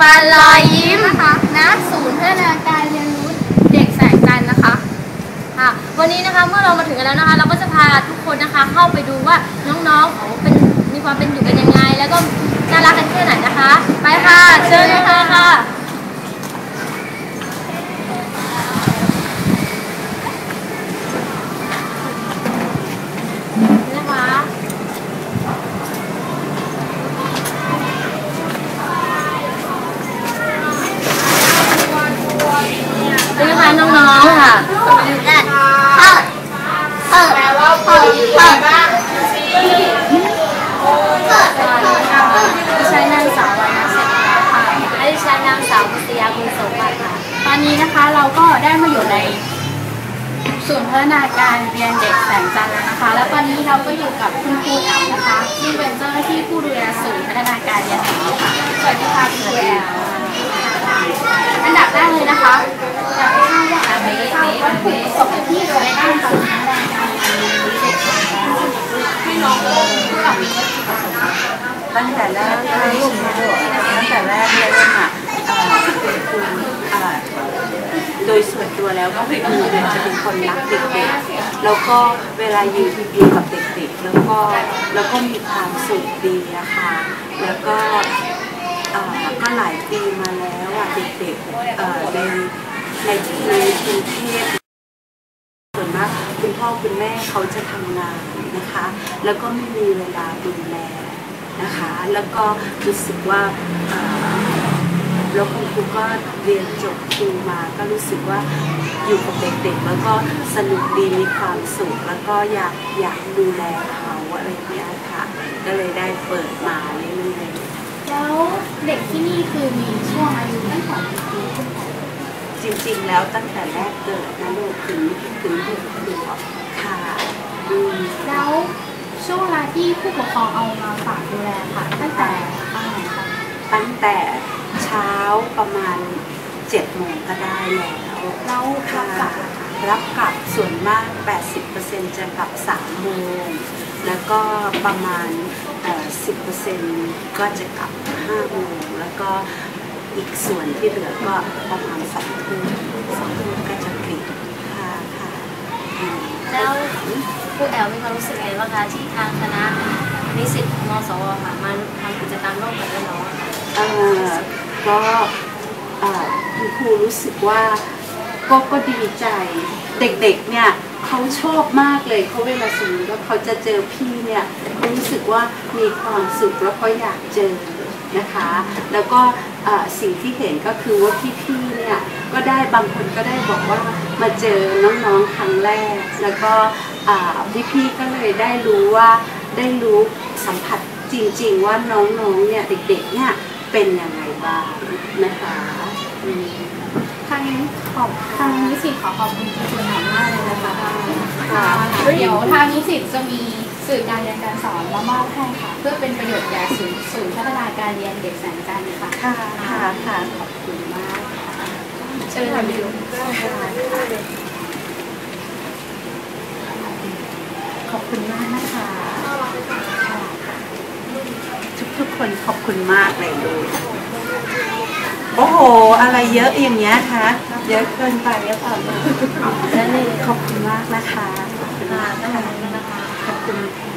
รักบันลอยยิ้มนะคะณศูนย์พัฒนาการเรียนรู้เด็กแสงจันทร์นะคะค่ะวันนี้นะคะเมื่อเรามาถึงกันแล้วนะคะ เราก็จะพาทุกคนนะคะเข้าไปดูว่าน้องๆเขาเป็นมีความเป็นอยู่กันยังไง แล้วก็น่ารักกันแค่ไหนนะคะ ไปค่ะเชิญเลยค่ะค่ะ นี่นะคะน้องๆค่ะ แปลว่าพอดีบ้าง ใช้นางสาววรรณศิลป์ค่ะและดิฉันนางสาวบุษยาคุณสมบัติค่ะ ตอนนี้นะคะเราก็ ได้มาอยู่ในศูนย์พัฒนาการเรียนเด็กแสงจันทร์แล้วนะคะ แล้วตอนนี้เราก็อยู่กับคุณครูแอลนะคะซึ่งเป็นเจ้าหน้าที่ผู้ดูแลศูนย์พัฒนาการเรียนแสงจันทรู้ค่ะสวัสดีค่ะคุณครูแอลอันดับแรกเลยนะคะอยากให้ทราบว่าอาไม่ทราบวัตถุประสงที่เราได้ตั้งศูนย์พัฒนาการเรียนรู้เด็กแสงจันทร์ให้น้องผู้กับมีวัตถุประสงค์ตั้งแต่แรกเลยตั้งแต่แรกเลยค่ะเอ่อเป็นคุณ ยส่วนตัวแล้วก็คือเนี่ยจะเป็นคนรักเด็กๆ แล้วก็เวลาอยู่อยู่กับเด็กๆ แล้วก็แล้วก็มีความสุขดีอะคะแล้วก็เอ่อก็หลายปีมาแล้วอะเด็กๆในในในกรุงเทพส่วนมากคุณพ่อคุณแม่เขาจะทำงานนะคะ แล้วก็ไม่มีเวลาดูแลนะคะ แล้วก็รู้สึกว่า แล้วคุณครูก็เรียนจบครูมาก็รู้สึกว่าอยู่กับเด็กๆแล้วก็สนุกดีมีความสุขแล้วก็อยากอยากดูแลเขาอะไรอย่างเงี้ยค่ะ ก็เลยได้เปิดมาเรื่อยๆแล้วเด็กที่นี่คือมีช่วงอายุตั้งแต่กี่ปีขึ้นไปจริงๆแล้วตั้งแต่แรกเกิดนะลูกถึงถึงหกขวบค่ะแล้วช่วงเวลาที่ผู้ปกครองเอามาฝากดูแลค่ะ ตั้งแต่ตั้งไหนคะ ตั้งแต่เช้าประมาณเจ็ดโมงก็ได้แล้วแล้วรัค่ะบกลับล่ะคะรับกลับส่วนมาก 80%จะกลับ3โมง แล้วก็ประมาณเอ่อ10%ก็จะกลับ5โมง แล้วก็อีกส่วนที่เหลือก็ประมาณ2ทุ่มสองทุ่มก็จะปิดค่ะค่ะอืมแล้วครูแอลมีความรู้สึกไงบ้างคะที่ทางคณะนิสิตมสวค่ะมาทำกิจกรรมร่วมกับน้องๆค่ะเอ่อ ก็คุณครูรู้สึกว่าก็ก็ดีใจ เด็กๆเนี่ยเขาชอบมากเลยเขาเวลาสมมติว่าเขาจะเจอพี่เนี่ยรู้สึกว่ามีความสุขแล้วก็อยากเจอนะคะ แล้วก็สิ่งที่เห็นก็คือว่าพี่ๆเนี่ยก็ได้บางคนก็ได้บอกว่ามาเจอน้องๆครั้งแรก แล้วก็พี่ๆก็เลยได้รู้ว่าได้รู้สัมผัสจริงๆว่าน้องๆเนี่ยเด็กๆเนี่ย เป็นยังไงบ้างนะคะอืมทางนี้ขอบทางนิสิตขอขอบคุณคุณหนอมมากเลยนะคะค่ะเดี๋ยวทางนิสิตจะมีสื่อการเรียนการสอนมามอบให้ค่ะ เพื่อเป็นประโยชน์แก่ศูนย์ศูนย์พัฒนาการเรียนเด็กแสงจันทร์ค่ะค่ะค่ะค่ะขอบคุณมากค่ะเชิญค่ะบิวขอบคุณมากนะคะทุกๆ คนขอบคุณมากเลยลูกโอ้โห อะไรเยอะอย่างเงี้ยคะ เยอะเกินไปหรือเปล่าลูกนั่นเองขอบคุณมากนะคะ ขอบคุณมากค่ะขอบคุณ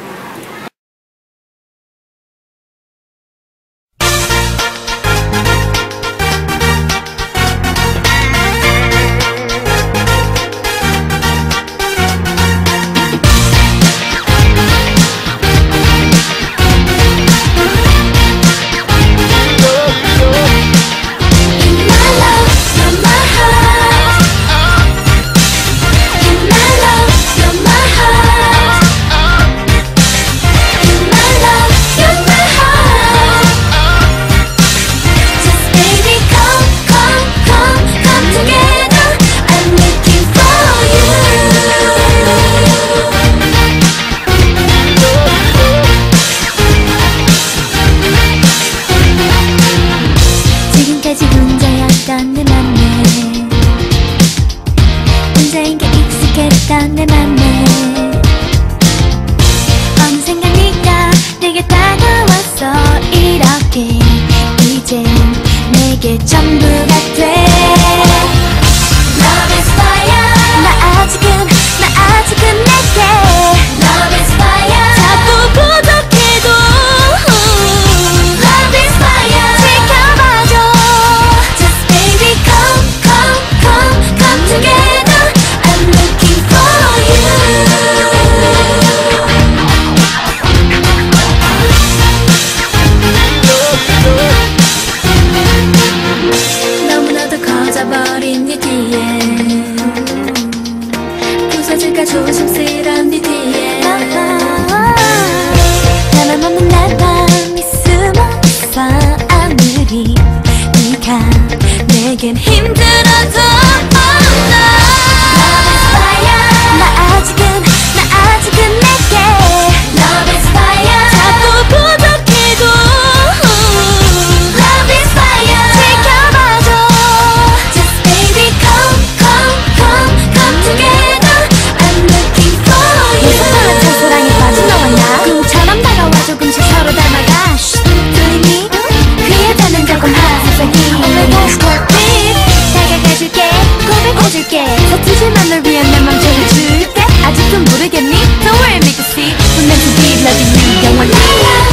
모르겠니? Don't worry make it see We're meant to be loving you 영원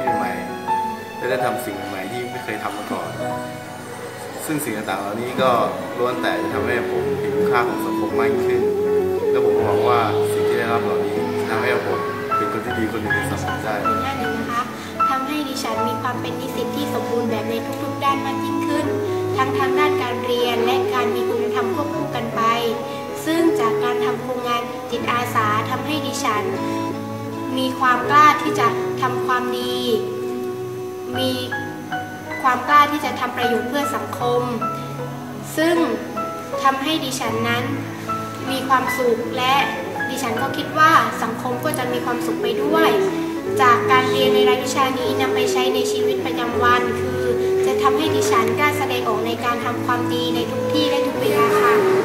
เกิดความคิดใหม่ๆและได้ทำสิ่งใหม่ที่ไม่เคยทำมาก่อน ซึ่งสิ่งต่างๆเหล่านี้ก็ล้วนแต่จะทำให้ผมเห็นคุณค่าของสังคมมากขึ้น และผมหวังว่าสิ่งที่ได้รับเหล่านี้จะทำให้ผมเป็นคนที่ดีคนหนึ่งในสังคมได้ง่าหนึ่งนะคะทำให้ดิฉันมีความเป็นนิสิตที่สมบูรณ์แบบในทุกๆ ด้านมากยิ่งขึ้น ทั้งทางด้านการเรียนและการมีคุณธรรมควบคู่กันไป ซึ่งจากการทำโครงงานจิตอาสาทำให้ดิฉัน มีความกล้าที่จะทำความดี มีความกล้าที่จะทำประโยชน์เพื่อสังคม ซึ่งทำให้ดิฉันนั้นมีความสุขและดิฉันก็คิดว่าสังคมก็จะมีความสุขไปด้วย จากการเรียนในรายวิชานี้นำไปใช้ในชีวิตประจำวัน คือ จะทำให้ดิฉันกล้าแสดงออกในการทำความดีในทุกที่และทุกเวลาค่ะ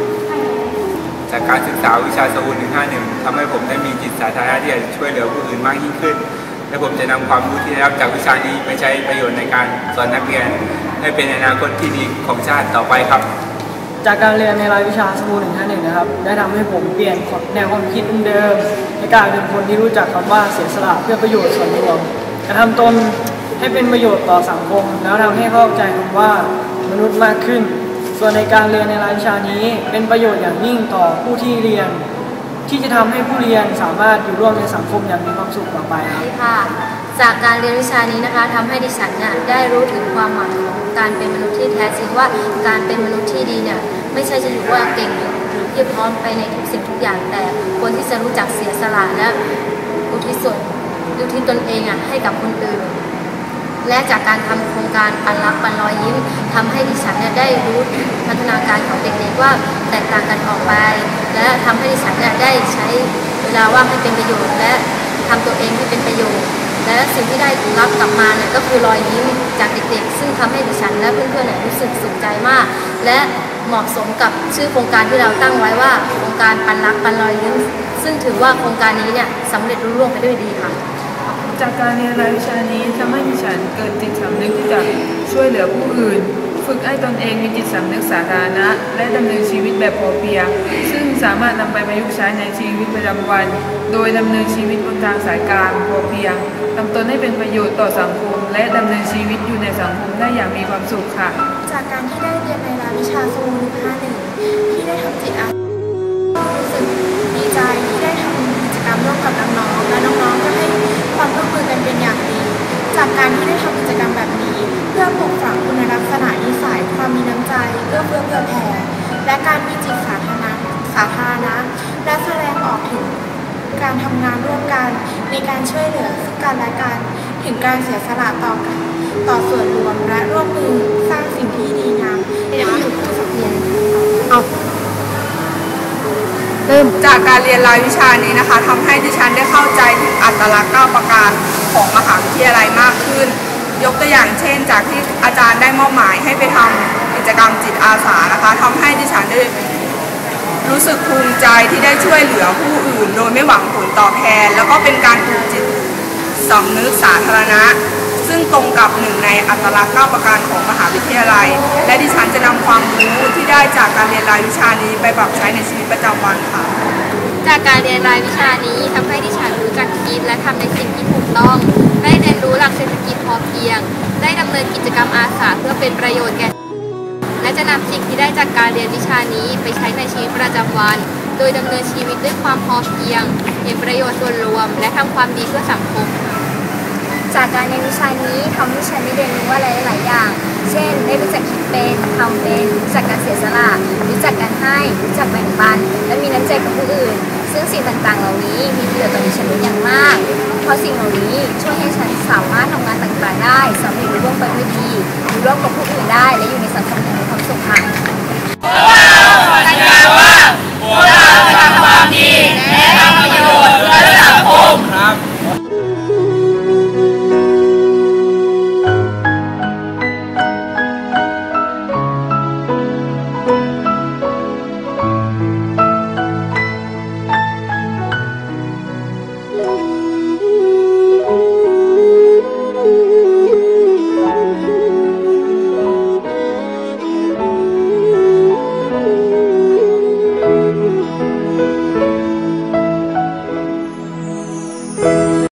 จากการศึกษาวิชาสมุน151ทำให้ผมได้มีจิตสาธารณะที่จะช่วยเหลือผู้อื่นมากยิ่งขึ้น และผมจะนำความรู้ที่ได้รับจากวิชานี้ไปใช้ประโยชน์ในการสอนนักเรียน ให้เป็นอนาคตที่ดีของชาติต่อไปครับ จากการเรียนในรายวิชาสมู151 นะครับ ได้ทำให้ผมเปลี่ยนแนวความคิดเดิมในการเป็นคนที่รู้จักคำว่าเสียสละเพื่อประโยชน์ส่วนรวมกระทำตนให้เป็นประโยชน์ต่อสังคม แล้วทำให้เข้าใจคำว่ามนุษย์มากขึ้น ส่วนในการเรียนในรายวิชานี้เป็นประโยชน์อย่างยิ่งต่อผู้ที่เรียน ที่จะทำให้ผู้เรียนสามารถอยู่ร่วมในสังคมอย่างมีความสุขต่อไปครับค่ะจากการเรียนวิชานี้นะคะทำให้ดิฉันเนี่ยได้รู้ถึงความหมายของการเป็นมนุษย์ที่แท้จริงว่าการเป็นมนุษย์ที่ดีเนี่ยไม่ใช่จะอยู่ว่าเก่งหรือเพียบพร้อมไปในทุกสิ่งทุกอย่างแต่ควรที่จะรู้จักเสียสละและอุทิศส่วนอุทิศตนเองอะให้กับคนอื่นและจากการทำโครงการปันรักปันรอยยิ้ม ทำให้ดิฉันเนี่ยได้รู้พัฒนาการของเด็กๆว่าแตกต่างกันออกไป และทำให้ดิฉันเนี่ยได้ใช้เวลาว่างให้เป็นประโยชน์และทำตัวเองให้เป็นประโยชน์ และสิ่งที่ได้รับกลับมาเนี่ยก็คือรอยยิ้มจากเด็กๆ ซึ่งทำให้ดิฉันและเพื่อนๆเนี่ยรู้สึกสุขใจมาก และเหมาะสมกับชื่อโครงการที่เราตั้งไว้ว่าโครงการปันรักปันรอยยิ้มซึ่งถือว่าโครงการนี้เนี่ยสำเร็จรุ่ร่วงไปด้วยดีค่ะจากการเรียนรายวิชานี้ทำให้ดิฉันเกิดจิตสำนึกที่จะช่วยเหลือผู้อื่น ฝึกให้ตนเองมีจิตสำนึกสาธารณะ และดำเนินชีวิตแบบพอเพียง ซึ่งสามารถนำไปประยุกต์ใช้ในชีวิตประจำวัน โดยดำเนินชีวิตบนทางสายกลางพอเพียงทำตนให้เป็นประโยชน์ต่อสังคม และดำเนินชีวิตอยู่ในสังคมได้อย่างมีความสุขค่ะ จากการที่ได้เรียนในรายวิชาสมุน51ที่ได้ทำจิตอาสาก็รู้สึกดีใจที่ได้ทำกิจกรรมร่วมกับน้องๆและน้องๆ ผื่อแผ่และการมีจิตสาธารณะสาธารณะและแสดงออกถึงการทำงานร่วมกันในการช่วยเหลือซึ่งกันและกันถึงการเสียสละต่อกันต่อส่วนรวมและร่วมมือสร้างสิ่งที่ดีงามเดี๋ยวอยู่ผู้สักเรียนเอาจากการเรียนรายวิชานี้นะคะทำให้ดิฉันได้เข้าใจถึงอัตลักษณ์เก้าประการของมหาวิทยาลัยมากขึ้น ยกตัวอย่างเช่น จากที่อาจารย์ได้มอบหมายให้ไปทำกิจกรรมจิตอาสานะคะทำให้ดิฉันได้รู้สึกภูมิใจที่ได้ช่วยเหลือผู้อื่น โดยไม่หวังผลตอบแทน แล้วก็เป็นการปลูกจิตสำนึกสาธารณะ ซึ่งตรงกับหนึ่งในอัตลักษณ์เก้าประการของมหาวิทยาลัย และดิฉันจะนำความรู้ที่ได้จากการเรียนรายวิชานี้ไปปรับใช้ในชีวิตประจำวันค่ะ จากการเรียนรายวิชานี้ทำให้ดิฉัน รู้จักคิดและทำในสิ่งที่ถูกต้อง ได้เรียนรู้หลักเศรษฐกิจพอเพียง ได้ดำเนินกิจกรรมอาสาเพื่อเป็นประโยชน์แก่ และจะนำสิ่งที่ได้จากการเรียนวิชานี้ไปใช้ในชีวิตประจำวัน โดยดำเนินชีวิตด้วยความพอเพียงเห็นประโยชน์ส่วนรวม และทำความดีเพื่อสังคมจากการเรียนวิชานี้ทำให้ฉันได้เรียนรู้อะไรหลายอย่าง เช่น ได้รู้จักคิดเป็นทำเป็นรู้จักการเสียสละรู้จักการให้รู้จักแบ่งปัน และมีน้ำใจกับผู้อื่น ซึ่งสิ่งต่างๆ เหล่านี้มีประโยชน์ต่อดิฉันเป็นอย่างมาก เพราะสิ่งเหล่านี้ช่วยให้ฉันสามารถทำงานต่างๆ ได้สำเร็จร่วมไปด้วยดีอยู่ร่วมกับผู้อื่นได้ และอยู่ในสังคมอย่างมีความสุขค่ะวกเรสัญญาว่าพวกเราจะทำความดีและทำประโยชน์